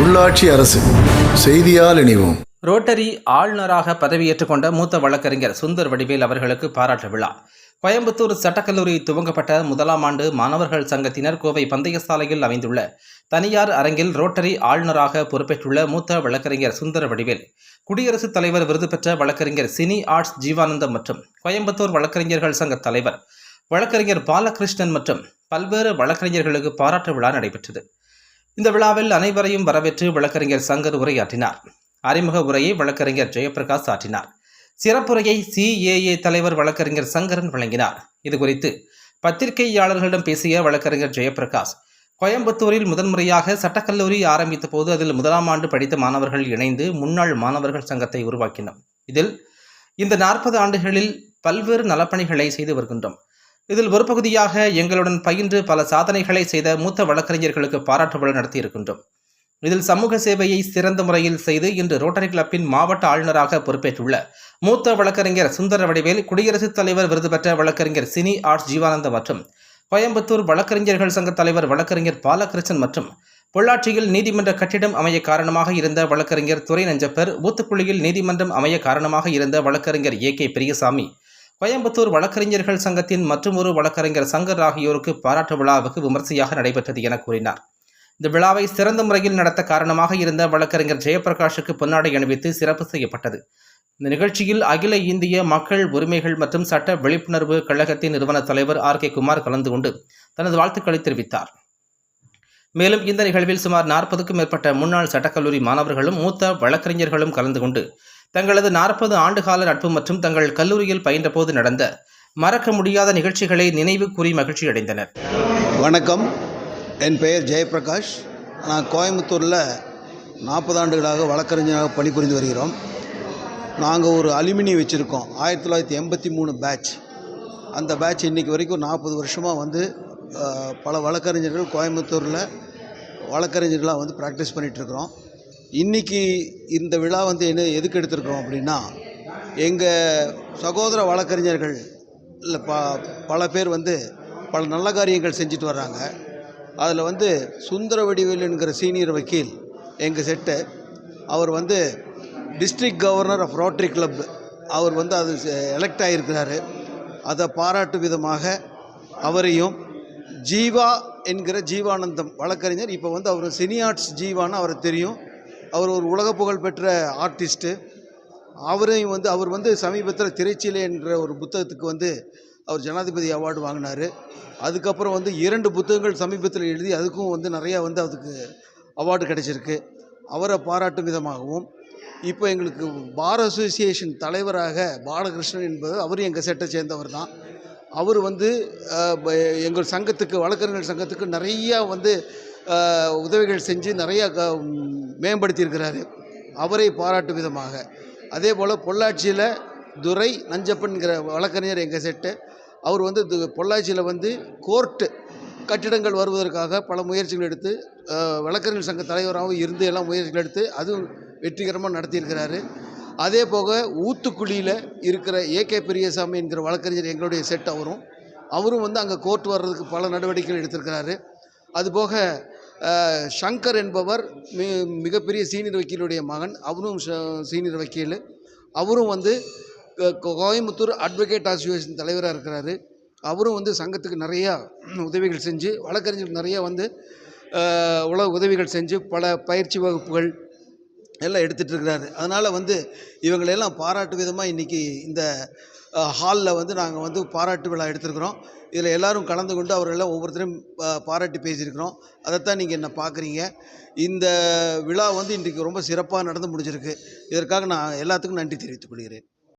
உள்ளாட்சி அரசு செய்தியால் இணைவோம். ரோட்டரி ஆளுநராக பதவியேற்றுக் கொண்ட மூத்த வழக்கறிஞர் சுந்தர் வடிவேல் அவர்களுக்கு பாராட்டு விழா. கோயம்புத்தூர் சட்டக்கல்லூரி துவங்கப்பட்ட முதலாம் ஆண்டு மாணவர்கள் சங்கத்தினர் கோவை பந்தயசாலையில் அமைந்துள்ள தனியார் அரங்கில் ரோட்டரி ஆளுநராக பொறுப்பேற்றுள்ள மூத்த வழக்கறிஞர் சுந்தர வடிவேல் குடியரசுத் தலைவர் விருது பெற்ற வழக்கறிஞர் சினி ஆர்ட்ஸ் ஜீவானந்தம் மற்றும் கோயம்புத்தூர் வழக்கறிஞர்கள் சங்க தலைவர் வழக்கறிஞர் பாலகிருஷ்ணன் மற்றும் பல்வேறு வழக்கறிஞர்களுக்கு பாராட்டு விழா நடைபெற்றது. இந்த விழாவில் அனைவரையும் வரவேற்று வழக்கறிஞர் சங்கர் உரையாற்றினார். அறிமுக உரையை வழக்கறிஞர் ஜெயபிரகாஷ் ஆற்றினார். சிறப்புரையை சிஏஏ தலைவர் வழக்கறிஞர் சங்கரன் வழங்கினார். இதுகுறித்து பத்திரிகையாளர்களிடம் பேசிய வழக்கறிஞர் ஜெயபிரகாஷ் கோயம்புத்தூரில் முதன்முறையாக சட்டக்கல்லூரி ஆரம்பித்த போது அதில் முதலாம் ஆண்டு படித்த மாணவர்கள் இணைந்து முன்னாள் மாணவர்கள் சங்கத்தை உருவாக்கினோம். இதில் இந்த நாற்பது ஆண்டுகளில் பல்வேறு நலப்பணிகளை செய்து வருகின்றோம். இதில் ஒரு பகுதியாக எங்களுடன் பயின்று பல சாதனைகளை செய்த மூத்த வழக்கறிஞர்களுக்கு பாராட்டு விழா நடத்தியிருக்கின்றோம். இதில் சமூக சேவையை சிறந்த முறையில் செய்து இன்று ரோட்டரி கிளப்பின் மாவட்ட ஆளுநராக பொறுப்பேற்றுள்ள மூத்த வழக்கறிஞர் சுந்தர வடிவேல் குடியரசுத் தலைவர் விருது பெற்ற வழக்கறிஞர் சினி ஆர்ட்ஸ் ஜீவானந்தம் மற்றும் கோயம்புத்தூர் வழக்கறிஞர்கள் சங்க தலைவர் வழக்கறிஞர் பாலகிருஷ்ணன் மற்றும் பொள்ளாச்சியில் நீதிமன்ற கட்டிடம் அமைய காரணமாக இருந்த வழக்கறிஞர் துரை நஞ்சப்பர் ஊத்துக்குழியில் நீதிமன்றம் அமைய காரணமாக இருந்த வழக்கறிஞர் ஏ கே பெரியசாமி கோயம்புத்தூர் வழக்கறிஞர்கள் சங்கத்தின் மற்றொரு வழக்கறிஞர் சங்கர் ஆகியோருக்கு பாராட்டு விழாவுக்கு விமர்சையாக நடைபெற்றது என கூறினார். இந்த விழாவை சிறந்த முறையில் நடத்த காரணமாக இருந்த வழக்கறிஞர் ஜெயபிரகாஷுக்கு பொன்னாடை அணிவித்து சிறப்பு செய்யப்பட்டது. இந்த நிகழ்ச்சியில் அகில இந்திய மக்கள் உரிமைகள் மற்றும் சட்ட விழிப்புணர்வு கழகத்தின் நிறுவன தலைவர் ஆர். கே. குமார் கலந்து கொண்டு தனது வாழ்த்துக்களை தெரிவித்தார். மேலும் இந்த நிகழ்வில் சுமார் நாற்பதுக்கும் மேற்பட்ட முன்னாள் சட்டக்கல்லூரி மாணவர்களும் மூத்த வழக்கறிஞர்களும் கலந்து கொண்டு தங்களது நாற்பது ஆண்டுகால நட்பு மற்றும் தங்கள் கல்லூரியில் பயின்றபோது நடந்த மறக்க முடியாத நிகழ்ச்சிகளை நினைவு கூறி மகிழ்ச்சி அடைந்தனர். வணக்கம். என் பெயர் ஜெயபிரகாஷ். நான் கோயம்புத்தூரில் நாற்பது ஆண்டுகளாக வழக்கறிஞராக பணிபுரிந்து வருகிறோம். நாங்கள் ஒரு அலுமினி வச்சுருக்கோம். ஆயிரத்தி தொள்ளாயிரத்தி எண்பத்தி மூணு பேட்ச். அந்த பேட்ச் இன்றைக்கி வரைக்கும் நாற்பது வருஷமாக வந்து பல வழக்கறிஞர்கள் கோயம்புத்தூரில் வழக்கறிஞர்களாக வந்து ப்ராக்டிஸ் பண்ணிகிட்ருக்குறோம் இன்றைக்கி இந்த விழா வந்து என்ன எதுக்கு எடுத்திருக்கிறோம் அப்படின்னா எங்கள் சகோதர வழக்கறிஞர்கள் இல்லை ப பல பேர் வந்து பல நல்ல காரியங்கள் செஞ்சுட்டு வர்றாங்க. அதில் வந்து சுந்தர வடிவேல் என்கிற சீனியர் வக்கீல் எங்கள் செட்டு அவர் வந்து district governor of rotary club அவர் வந்து அது எலெக்ட் ஆகியிருக்கிறாரு அதை பாராட்டு விதமாக அவரையும் ஜீவா என்கிற ஜீவானந்தம் வழக்கறிஞர் இப்போ வந்து அவர் சினி ஆர்ட்ஸ் ஜீவான்னு அவரை தெரியும். அவர் ஒரு உலக புகழ் பெற்ற ஆர்டிஸ்ட்டு அவரையும் வந்து அவர் வந்து சமீபத்தில் திரைச்சீலை என்ற ஒரு புத்தகத்துக்கு வந்து அவர் ஜனாதிபதி அவார்டு வாங்கினார். அதுக்கப்புறம் வந்து இரண்டு புத்தகங்கள் சமீபத்தில் எழுதி அதுக்கும் வந்து நிறையா வந்து அதுக்கு அவார்டு கிடைச்சிருக்கு. அவரை பாராட்டும் விதமாகவும் இப்போ எங்களுக்கு பார் அசோசியேஷன் தலைவராக பாலகிருஷ்ணன் என்பது அவரும் எங்கள் செட்டை சேர்ந்தவர் தான். அவர் வந்து எங்கள் சங்கத்துக்கு வழக்கறிஞர் சங்கத்துக்கு நிறையா வந்து உதவிகள் செஞ்சு நிறையா க மேம்படுத்தியிருக்கிறாரு. அவரை பாராட்டும் விதமாக. அதே போல் பொள்ளாச்சியில் துரை நஞ்சப்பன்கிற வழக்கறிஞர் எங்கள் செட்டு அவர் வந்து பொள்ளாச்சியில் வந்து கோர்ட்டு கட்டிடங்கள் வருவதற்காக பல முயற்சிகள் எடுத்து வழக்கறிஞர் சங்க தலைவராகவும் இருந்து எல்லாம் முயற்சிகள் எடுத்து அதுவும் வெற்றிகரமாக நடத்தியிருக்கிறாரு. அதே போக ஊத்துக்குழியில் இருக்கிற ஏகே பெரியசாமி என்கிற வழக்கறிஞர் எங்களுடைய செட் அவரும் அவரும் வந்து அங்கே கோர்ட் வர்றதுக்கு பல நடவடிக்கைகள் எடுத்திருக்கிறாரு. அதுபோக ஷங்கர் சங்கர் என்பவர் மி மிகப்பெரிய சீனியர் வக்கீலுடைய மகன். அவரும் சீனியர் வக்கீல். அவரும் வந்து கோயம்புத்தூர் அட்வொகேட் அசோசியேஷன் தலைவராக இருக்கிறாரு. அவரும் வந்து சங்கத்துக்கு நிறையா உதவிகள் செஞ்சு வழக்கறிஞருக்கு நிறையா வந்து உல உதவிகள் செஞ்சு பல பயிற்சி வகுப்புகள் எல்லாம் எடுத்துகிட்டு இருக்கிறாரு. அதனால் வந்து இவங்களெல்லாம் பாராட்டு விதமாக இன்றைக்கி இந்த ஹாலில் வந்து நாங்கள் வந்து பாராட்டு விழா எடுத்திருக்கிறோம். இதில் எல்லோரும் கலந்து கொண்டு அவர்களெல்லாம் ஒவ்வொருத்தரையும் பாராட்டி பேசியிருக்கிறோம். அதைத்தான் நீங்கள் என்ன பார்க்குறீங்க இந்த விழா வந்து இன்றைக்கு ரொம்ப சிறப்பாக நடந்து முடிஞ்சிருக்கு. இதற்காக நான் எல்லாத்துக்கும் நன்றி தெரிவித்துக் கொள்கிறேன்.